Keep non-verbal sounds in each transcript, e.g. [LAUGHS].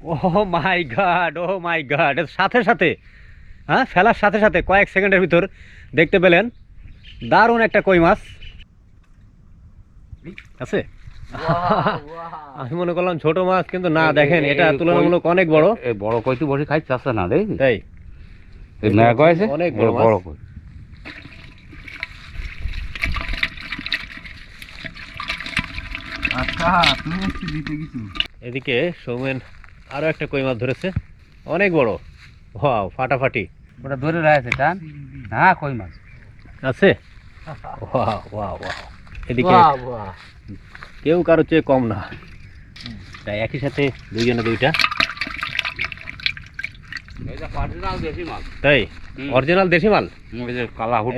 ও মাই god ও মাই god সাথে সাথে হ্যাঁ ফেলার সাথে সাথে কয়েক সেকেন্ডের ভিতর দেখতে পেলেন দারুণ একটা কই মাছ। আছে? আমি মনে করলাম ছোট মাছ কিন্তু না দেখেন এটা তুলনামূলক অনেক বড়। এই বড় কই তুই বসে খাইছিস আসছে না দেখি। তাই। অনেক বড় মাছ। বড় কই। আচ্ছা তুমি দিতে কিছু এদিকে সৌমেন আরও একটা কই মাছ ধরেছে? অনেক বড়। ওয়াও ফাটাফাটি। ওটা ধরে রয়েছে টান। হ্যাঁ কই মাছ? আছে? Wow wow wow. এদিকে কেউ কারও চেয়ে কম না। তাই একই সাথে দুইজনে দুইটা। তাই? অরিজিনাল দেশি মাল?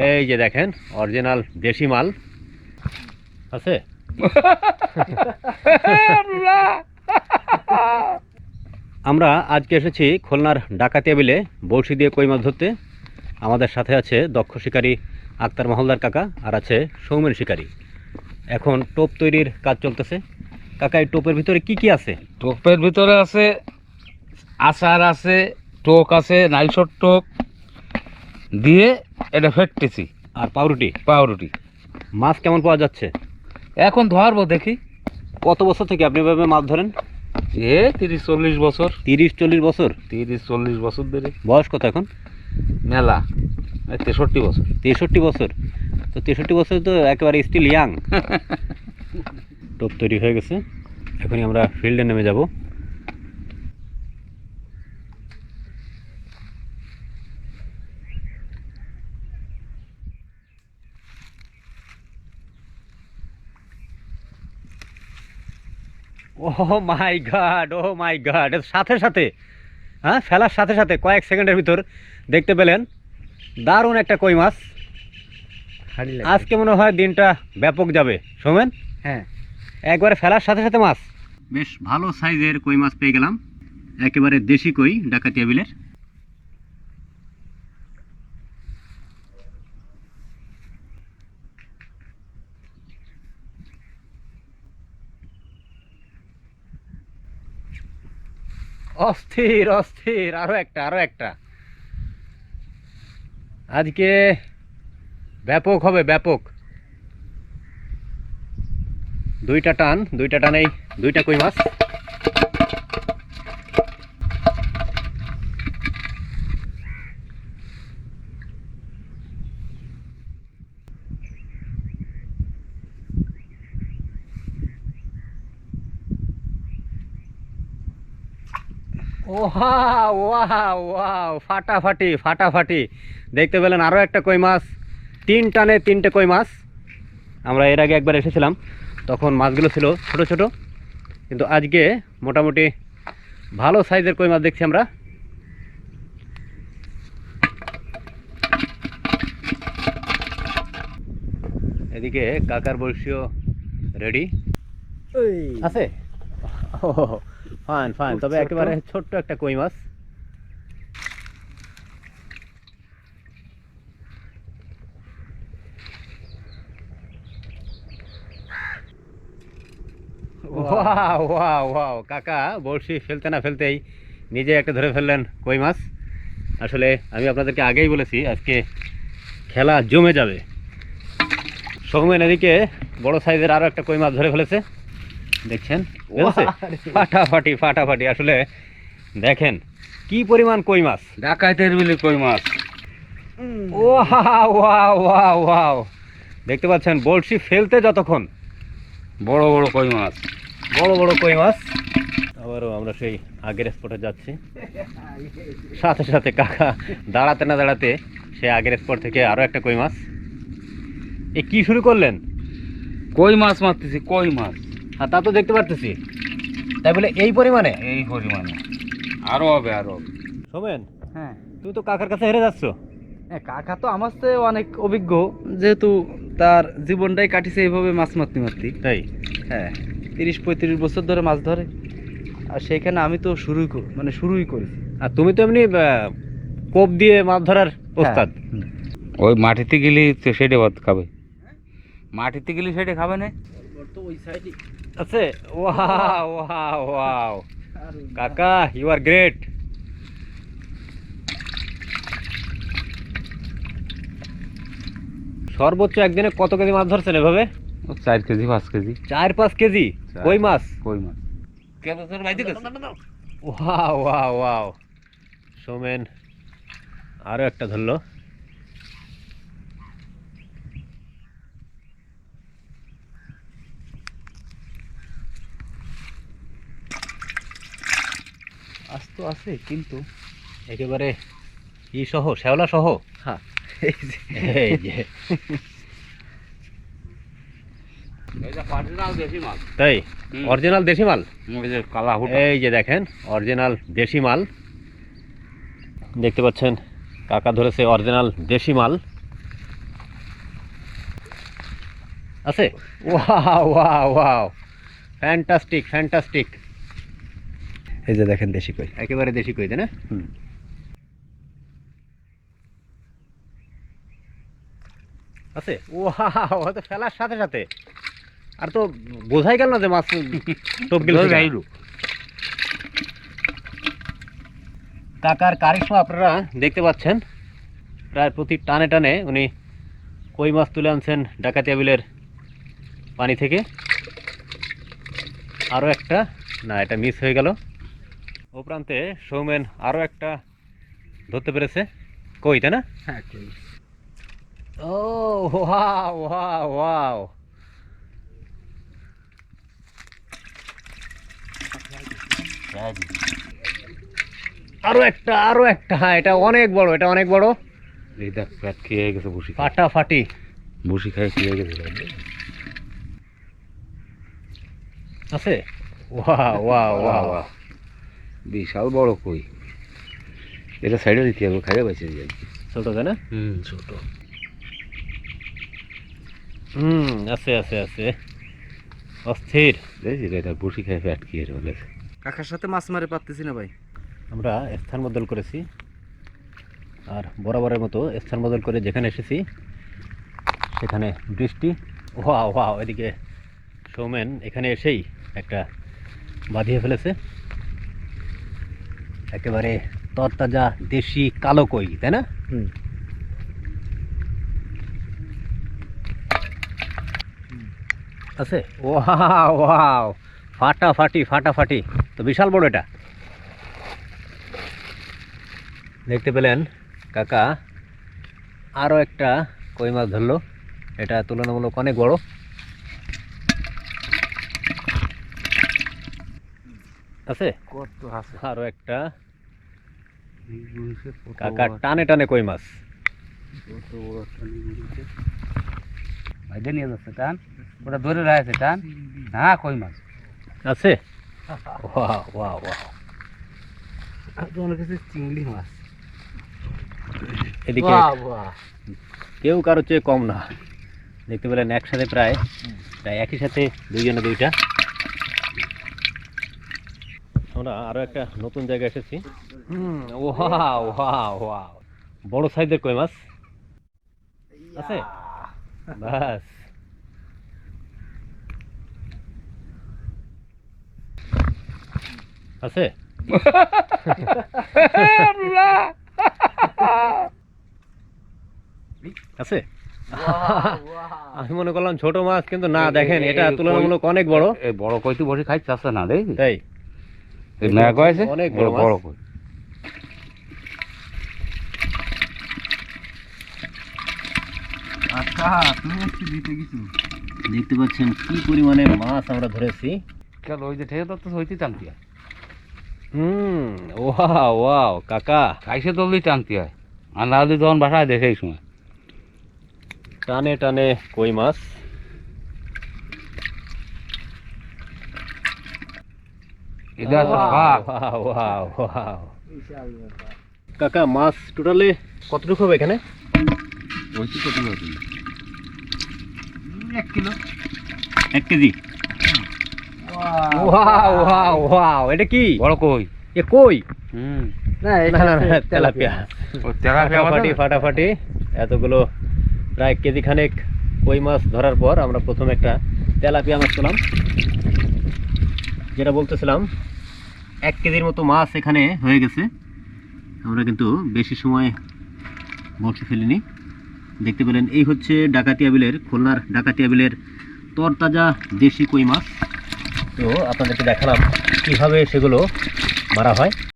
এই যে দেখেন অরিজিনাল দেশি মাল। আছে? [LAUGHS] আমরা আজকে এসেছি খুলনার ডাকাতিয়া বিলে বড়শি দিয়ে কই মাছ ধরতে। আমাদের সাথে আছে দক্ষ শিকারী আক্তার মহলদার কাকা আর আছে সৌমেন শিকারী। এখন টোপ তৈরির কাজ চলতেছে। কাকা এই টোপের ভিতরে কি কি আছে? টোপের ভিতরে আছে আচার আছে টোক আছে নাইসর টোক দিয়ে এটা ফেটতেছি। আর পাউরুটি? পাউরুটি। মাছ কেমন পাওয়া যাচ্ছে? এখন ধরবো দেখি। কত বছর থেকে আপনি এভাবে মাছ ধরেন? এ তিরিশ চল্লিশ বছর। তিরিশ চল্লিশ বছর? তিরিশ চল্লিশ বছর ধরে। বয়স কত এখন? মেলা। তেষট্টি বছর। তেষট্টি বছর। তো তেষট্টি বছর তো একেবারে স্টিল ইয়াং [LAUGHS] টোপ তৈরি হয়ে গেছে। এখনই আমরা ফিল্ডে নেমে যাব। ও মাই গাড ও মাই গাড সাথে সাথে হ্যাঁ ফেলার সাথে সাথে কয়েক সেকেন্ডের ভিতর দেখতে পেলেন দারুণ একটা কই মাছ। আজকে মনে হয় দিনটা ব্যাপক যাবে। শোমেন হ্যাঁ। একবারে ফেলার সাথে সাথে মাছ। বেশ ভালো সাইজের কই মাছ পেয়ে গেলাম। একেবারে দেশি কই ডাকাতিয়া বিলের। অস্থির অস্থির আরও একটা আরও একটা। আজকে ব্যাপক হবে, ব্যাপক। দুইটা টান, দুইটা টানেই, দুইটা কই মাছ? ওয়াও ফাটাফাটি ফাটাফাটি। দেখতে পেলেন আরও একটা কই মাছ তিন টানে তিনটে কই মাছ। আমরা এর আগে একবার এসেছিলাম তখন মাছগুলো ছিল ছোট ছোট কিন্তু আজকে মোটামুটি ভালো সাইজের কই মাছ দেখছি আমরা। এদিকে কাকার বর্ষীয় রেডি। আছে? Fine fine. তবে একেবারে ছোট্ট একটা কই মাছ। ওয়াও। ওয়াও ওয়াও কাকা বলছি ফেলতে না ফেলতেই নিজে একটা ধরে ফেললেন কই মাছ। আসলে আমি আপনাদেরকে আগেই বলেছি আজকে খেলা জমে যাবে। সৌমেন এদিকে বড় সাইজের আরও একটা কই মাছ ধরে ফেলেছে। দেখছেন? [LAUGHS] ফাটাফাটি ফাটাফাটি। আসলে দেখেন কি পরিমাণ কই মাছ? ডাকাইতের বিলি কই মাছ? ওয়াও দেখতে পাচ্ছেন বড়শি ফেলতে যতক্ষণ বড় বড় কই মাছ। বড় বড় কই মাছ। আবারও আমরা সেই আগের স্পটে যাচ্ছি। সাথে সাথে কাকা দাঁড়াতে না দাঁড়াতে সে আগের স্পট থেকে আরও একটা কই মাছ। এ কি শুরু করলেন? কই মাছ মারতেছি কই মাছ? আর তা তো দেখতে পারতেছি। তাই বলে এই পরিমাণে? এই পরিমাণে। আরও হবে আরও হবে। সোমেন হ্যাঁ। তুই তো কাকার কাছে হেরে যাচ্ছ। হ্যাঁ কাকা তো আমার চেয়ে অনেক অভিজ্ঞ। যেহেতু তার জীবনটাই কাটিছে এইভাবে মাছ মারতে মারতে। তাই? হ্যাঁ তিরিশ পঁয়ত্রিশ বছর ধরে মাছ ধরে। আর সেইখানে আমি তো শুরুই কর- মানে শুরুই করেছি। আর তুমি তো এমনি কোপ দিয়ে মাছ ধরার ওস্তাদ। ওই মাটিতে গেলি সেটে ভাত খাবে। মাটিতে গেলি সেটে খাবে না? তো ওই সাইডে আছে? ওয়াও ওয়াও ওয়াও কাকা ইউ আর গ্রেট সর্বোচ্চ একদিনে কত কেজি মাছ ধরছেন এভাবে? চার কেজি পাঁচ কেজি। চার পাঁচ কেজি? কই মাছ? কই মাছ? ওয়াও ওয়াও ওয়াও সোমেন আরও একটা ধরলো। আজ তো আছে কিন্তু একেবারে ই সহ শ্যাওলা সহ? হ্যাঁ। এই যে। এই যে। দেশি মাছ তাই? অরিজিনাল দেশি মাল? কালা এই যে দেখেন অরিজিনাল দেশি মাল। দেখতে পাচ্ছেন কাকা ধরেছে অরিজিনাল দেশি মাল। আছে? Wow wow wow. Fantastic fantastic এই যে দেখেন দেশি কই। একেবারে দেশি কই তাই না? হুম। আছে? ওয়াও তো ফেলার সাথে সাথে। আর তো বোঝাই গেল না যে মাছ টোপ গেল। কাকার কারিশমা আপনারা দেখতে পাচ্ছেন প্রায় প্রতি টানে টানে উনি কই মাছ তুলে আনছেন ডাকাতিয়া বিলের পানি থেকে। আরও একটা না এটা মিস হয়ে গেল। ও প্রান্তে সৌমেন আরও একটা ধরতে পেরেছে। কই তাই না? হ্যাঁ কই। ও ওয়াও ওয়াও ওয়াও। আরও একটা আরও একটা হ্যাঁ এটা অনেক বড় এটা অনেক বড়। এই দেখ পেট খেয়ে গেছে বসি ফাটাফাটি। বসি খাই খেয়ে গেছে আছে? ওয়াও ওয়াও ওয়াও বাহ, বিশাল বড় কই। এটা সাইডে দিতে হবে খাইয়ে যাই ছোট তাই না? হুম ছোট। হুম আছে আছে আছে। অস্থির। এটা বসি খাই কাকার সাথে মাছ মারে পারতেছি না ভাই। আমরা স্থান বদল করেছি। আর বরাবরের মতো স্থান বদল করে যেখানে এসেছি সেখানে বৃষ্টি। ওয়া ওয়া এদিকে সৌমেন এখানে এসেই একটা বাঁধিয়ে ফেলেছে। একেবারে তরতাজা দেশি কালো কই তাই না? হুম। আছে? Wow wow. ফাটাফাটি ফাটাফাটি। তো বিশাল বড় এটা। দেখতে পেলেন কাকা আরও একটা কই মাছ ধরলো। এটা তুলনামূলক অনেক বড়। আছে? কত আছে? আরও একটা। কাকা টানে টানে কই মাছ? ভাইদে নিয়ে যাচ্ছে টান। ওটা ধরে রয়েছে টান। হ্যাঁ কই মাছ? আছে? ওয়া ওয়া ওয়া তোমার কাছে চিংড়ি মাছ। এদিকে কেউ কারও চেয়ে কম না। দেখতে পেলেন একসাথে প্রায় প্রায় একই সাথে দুইজনে দুইটা। আমরা আরও একটা নতুন জায়গায় এসেছি। Wow wow wow. বড় সাইজের কই মাছ? আছে? বাস। আছে? আছে? আমি মনে করলাম ছোট মাছ কিন্তু না দেখেন এটা তুলনামূলক অনেক বড়। বড় কই তো বসে খাই চাচ্ছে না দেখি তাই। এই আছে? অনেক বড় মাছ। বড় কই? আচ্ছা তুমি আজকে দিতে কিছু? দেখতে পাচ্ছেন কি পরিমাণে মাছ আমরা ধরেছি। কেন ওই যে ঠেকে তো হইতে টানতি হয়। হুম ওয়াও কাকা। টানতি হয়। আর না হলে তখন বাসায় দেখে এই সময়। টানে টানে কই মাছ? ওয়াও ওয়াও ওয়াও কাকা মাছ টোটালে কতটুকু হবে এখানে? হবে? এক কিলো। এক কেজি? ওয়াও ওয়াও ওয়াও এটা কি? বড় কই? এ কই? হুম। না তেলাপিয়া। ও তেলাপিয়া ফাটাফাটি ফাটাফাটি। এতগুলো প্রায় কেজি খানেক কই মাছ ধরার পর আমরা প্রথমে একটা তেলাপিয়া মাছ পেলাম। যেটা বলতেছিলাম, এক কেজির মতো মাছ এখানে হয়ে গেছে। আমরা কিন্তু বেশি সময় বসে ফেলিনি। দেখতে পেলেন, এই হচ্ছে ডাকাতিয়া বিলের খুলনার ডাকাতিয়া বিলের তরতাজা দেশি কই মাছ। তো আপনাদেরকে দেখালাম কীভাবে সেগুলো মারা হয়।